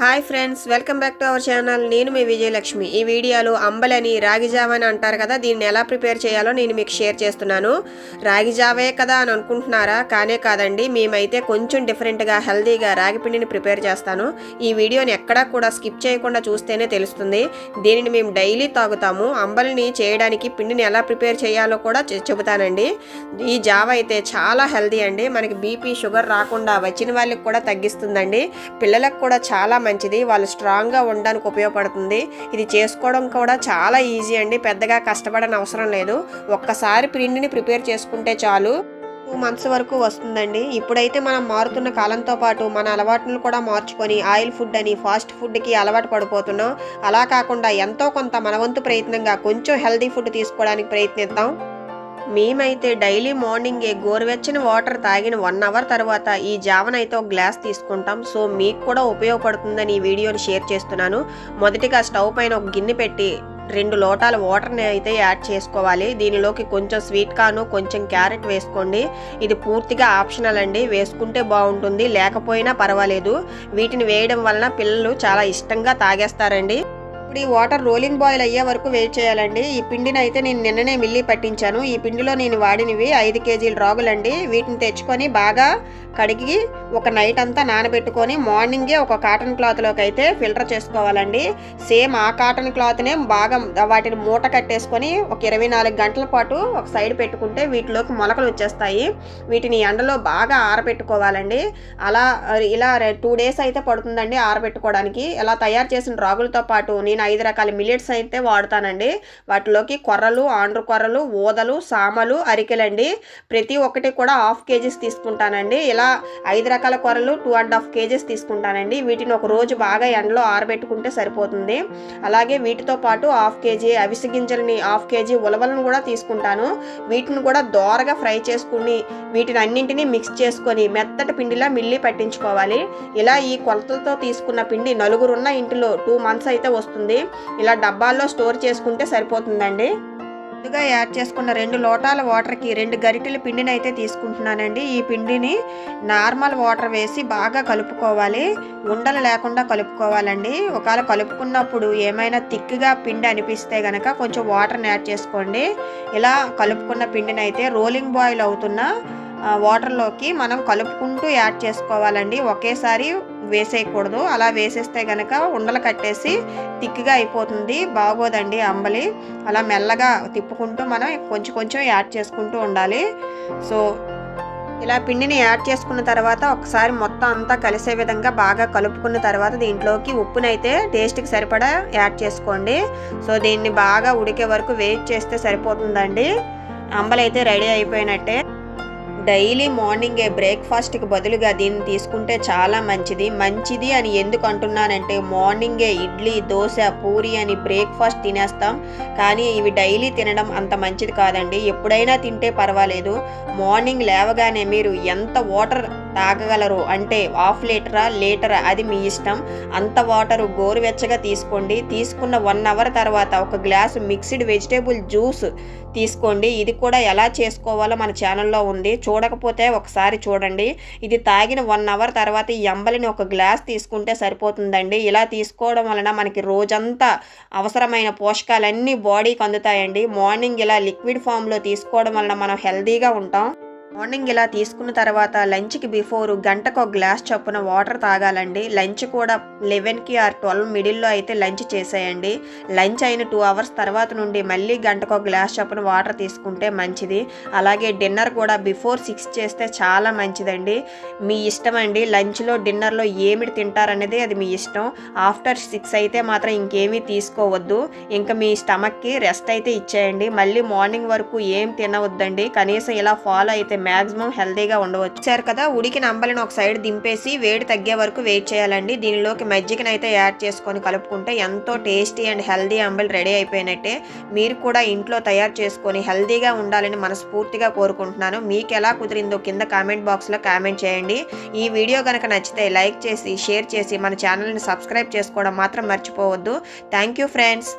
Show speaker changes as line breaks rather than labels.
Hi friends welcome back to our channel. నేను మీ విజయలక్ష్మి. ఈ వీడియోలో అంబలని రాగి జావ అని అంటారు కదా దీన్ని ఎలా ప్రిపేర్ చేయాలో నేను మీకు షేర్ చేస్తున్నాను. రాగి జావే కదా అని అనుకుంటున్నారా? కానే కాదండి మేమైతే కొంచెం డిఫరెంట్గా హెల్తీగా రాగి పిండిని ప్రిపేర్ చేస్తాను. ఈ వీడియోని ఎక్కడా కూడా స్కిప్ చేయకుండా చూస్తేనే తెలుస్తుంది. దీనిని మేము డైలీ తాగుతాము. అంబలిని చేయడానికి పిండిని ఎలా ప్రిపేర్ చేయాలో కూడా చెబుతానండి. ఈ జావ అయితే చాలా హెల్దీ అండి. మనకి బీపీ షుగర్ రాకుండా వచ్చిన వాళ్ళకి కూడా తగ్గిస్తుందండి. పిల్లలకు కూడా చాలా మంచిది వాళ్ళు స్ట్రాంగ్గా ఉండడానికి ఉపయోగపడుతుంది. ఇది చేసుకోవడం కూడా చాలా ఈజీ అండి. పెద్దగా కష్టపడని అవసరం లేదు. ఒక్కసారి పిండిని ప్రిపేర్ చేసుకుంటే చాలు. టూ మంత్స్ వరకు వస్తుందండి. ఇప్పుడైతే మనం మారుతున్న కాలంతో పాటు మన అలవాట్లను కూడా మార్చుకొని ఆయిల్ ఫుడ్ అని ఫాస్ట్ ఫుడ్కి అలవాటు పడిపోతున్నాం. అలా కాకుండా ఎంతో కొంత మన వంతు ప్రయత్నంగా కొంచెం హెల్దీ ఫుడ్ తీసుకోవడానికి ప్రయత్నిద్దాం. మేమైతే డైలీ మార్నింగే గోరువెచ్చని వాటర్ తాగిన వన్ అవర్ తర్వాత ఈ జావన్ అయితే ఒక గ్లాస్ తీసుకుంటాం. సో మీకు కూడా ఉపయోగపడుతుందని ఈ వీడియోని షేర్ చేస్తున్నాను. మొదటిగా స్టవ్ పైన ఒక గిన్నె పెట్టి రెండు లోటాల వాటర్ని అయితే యాడ్ చేసుకోవాలి. దీనిలోకి కొంచెం స్వీట్ కార్న్ కొంచెం క్యారెట్ వేసుకోండి. ఇది పూర్తిగా ఆప్షనల్ అండి. వేసుకుంటే బాగుంటుంది. లేకపోయినా పర్వాలేదు. వీటిని వేయడం వలన పిల్లలు చాలా ఇష్టంగా తాగేస్తారండి. ఇప్పుడు ఈ వాటర్ రోలింగ్ బాయిల్ అయ్యే వరకు వెయిట్ చేయాలండి. ఈ పిండిని అయితే నేను నిన్ననే మిల్లి పట్టించాను. ఈ పిండిలో నేను వాడినవి ఐదు కేజీల రాగులండి. వీటిని తెచ్చుకొని బాగా కడిగి ఒక నైట్ అంతా నానబెట్టుకొని మార్నింగే ఒక కాటన్ క్లాత్లోకి అయితే ఫిల్టర్ చేసుకోవాలండి. సేమ్ ఆ కాటన్ క్లాత్నే బాగా వాటిని మూట కట్టేసుకొని ఒక ఇరవై నాలుగు గంటల పాటు ఒక సైడ్ పెట్టుకుంటే వీటిలోకి మొలకలు వచ్చేస్తాయి. వీటిని ఎండలో బాగా ఆరబెట్టుకోవాలండి. అలా ఇలా టూ డేస్ అయితే పడుతుందండి ఆరబెట్టుకోవడానికి. ఇలా తయారు చేసిన రాగులతో పాటు నేను ఐదు రకాల మిల్లెట్స్ అయితే వాడతానండి. వాటిలోకి కొర్రలు ఆండ్రు కొర్రలు ఊదలు సామలు అరికెలండి. ప్రతి ఒక్కటి కూడా హాఫ్ కేజీస్ తీసుకుంటానండి. ఇలా ఐదు రకాల కొర్రలు టూ అండ్ హాఫ్ కేజీస్ తీసుకుంటానండి. వీటిని ఒక రోజు బాగా ఎండలో ఆరబెట్టుకుంటే సరిపోతుంది. అలాగే వీటితో పాటు హాఫ్ కేజీ అవిసె గింజలని హాఫ్ కేజీ ఉలవలను కూడా తీసుకుంటాను. వీటిని కూడా దోరగా ఫ్రై చేసుకుని వీటిని అన్నింటినీ మిక్స్ చేసుకొని మెత్తటి పిండిలా మిల్లి పట్టించుకోవాలి. ఇలా ఈ కొలతలతో తీసుకున్న పిండి నలుగురున్న ఇంటిలో టూ మంత్స్ అయితే వస్తుంది. ఇలా డబ్బాల్లో స్టోర్ చేసుకుంటే సరిపోతుందండి. ముందుగా యాడ్ చేసుకున్న రెండు లోటాల వాటర్కి రెండు గరిటెల పిండిని అయితే తీసుకుంటున్నానండి. ఈ పిండిని నార్మల్ వాటర్ వేసి బాగా కలుపుకోవాలి. ఉండలు లేకుండా కలుపుకోవాలండి. ఒకవేళ కలుపుకున్నప్పుడు ఏమైనా తిక్కుగా పిండి అనిపిస్తే కనుక కొంచెం వాటర్ని యాడ్ చేసుకోండి. ఇలా కలుపుకున్న పిండిని అయితే రోలింగ్ బాయిల్ అవుతున్న వాటర్లోకి మనం కలుపుకుంటూ యాడ్ చేసుకోవాలండి. ఒకేసారి వేసేయకూడదు. అలా వేసేస్తే కనుక ఉండలు కట్టేసి తిక్కుగా అయిపోతుంది. బాగోదండి అంబలి. అలా మెల్లగా తిప్పుకుంటూ మనం కొంచెం కొంచెం యాడ్ చేసుకుంటూ ఉండాలి. సో ఇలా పిండిని యాడ్ చేసుకున్న తర్వాత ఒకసారి మొత్తం అంతా కలిసే విధంగా బాగా కలుపుకున్న తర్వాత దీంట్లోకి ఉప్పునైతే టేస్ట్కి సరిపడా యాడ్ చేసుకోండి. సో దీన్ని బాగా ఉడికే వరకు వెయిట్ చేస్తే సరిపోతుందండి అంబలైతే రెడీ అయిపోయినట్టే. డైలీ మార్నింగే బ్రేక్ఫాస్ట్కి బదులుగా దీన్ని తీసుకుంటే చాలా మంచిది. మంచిది అని ఎందుకు అంటున్నానంటే మార్నింగే ఇడ్లీ దోశ పూరి అని బ్రేక్ఫాస్ట్ తినేస్తాం. కానీ ఇవి డైలీ తినడం అంత మంచిది కాదండి. ఎప్పుడైనా తింటే పర్వాలేదు. మార్నింగ్ లేవగానే మీరు ఎంత వాటర్ తాగగలరు అంటే హాఫ్ లీటరా లీటరా అది మీ ఇష్టం. అంత వాటర్ గోరువెచ్చగా తీసుకోండి. తీసుకున్న వన్ అవర్ తర్వాత ఒక గ్లాసు మిక్స్డ్ వెజిటేబుల్ జ్యూస్ తీసుకోండి. ఇది కూడా ఎలా చేసుకోవాలో మన ఛానల్లో ఉంది. చూడకపోతే ఒకసారి చూడండి. ఇది తాగిన వన్ అవర్ తర్వాత ఈ అంబలిని ఒక గ్లాస్ తీసుకుంటే సరిపోతుందండి. ఇలా తీసుకోవడం వలన మనకి రోజంతా అవసరమైన పోషకాలన్నీ బాడీకి అందుతాయండి. మార్నింగ్ ఇలా లిక్విడ్ ఫామ్లో తీసుకోవడం వలన మనం హెల్తీగా ఉంటాం. మార్నింగ్ ఇలా తీసుకున్న తర్వాత లంచ్కి బిఫోర్ గంటకు ఒక గ్లాస్ చొప్పున వాటర్ తాగాలండి. లంచ్ కూడా లెవెన్కి ఆర్ ట్వెల్వ్ మిడిల్లో అయితే లంచ్ చేసేయండి. లంచ్ అయిన టూ అవర్స్ తర్వాత నుండి మళ్ళీ గంటకు ఒక గ్లాస్ చొప్పున వాటర్ తీసుకుంటే మంచిది. అలాగే డిన్నర్ కూడా బిఫోర్ సిక్స్ చేస్తే చాలా మంచిదండి. మీ ఇష్టం అండి. లంచ్లో డిన్నర్లో ఏమిటి తింటారనేది అది మీ ఇష్టం. ఆఫ్టర్ సిక్స్ అయితే మాత్రం ఇంకేమీ తీసుకోవద్దు. ఇంకా మీ స్టమక్కి రెస్ట్ అయితే ఇచ్చేయండి. మళ్ళీ మార్నింగ్ వరకు ఏం తినవద్దండి. కనీసం ఇలా ఫాలో అయితే మ్యాక్సిమం హెల్తీగా ఉండవచ్చు. సార్ కదా ఉడికిన అంబలిని ఒక సైడ్ దింపేసి వేడి తగ్గే వరకు వెయిట్ చేయాలండి. దీనిలోకి మజ్జిగని అయితే యాడ్ చేసుకొని కలుపుకుంటే ఎంతో టేస్టీ అండ్ హెల్దీ అంబలి రెడీ అయిపోయినట్టే. మీరు కూడా ఇంట్లో తయారు చేసుకొని హెల్దీగా ఉండాలని మనస్ఫూర్తిగా కోరుకుంటున్నాను. మీకు ఎలా కుదిరిందో కింద కామెంట్ బాక్స్లో కామెంట్ చేయండి. ఈ వీడియో కనుక నచ్చితే లైక్ చేసి షేర్ చేసి మన ఛానల్ని సబ్స్క్రైబ్ చేసుకోవడం మాత్రం మర్చిపోవద్దు. Thank you friends.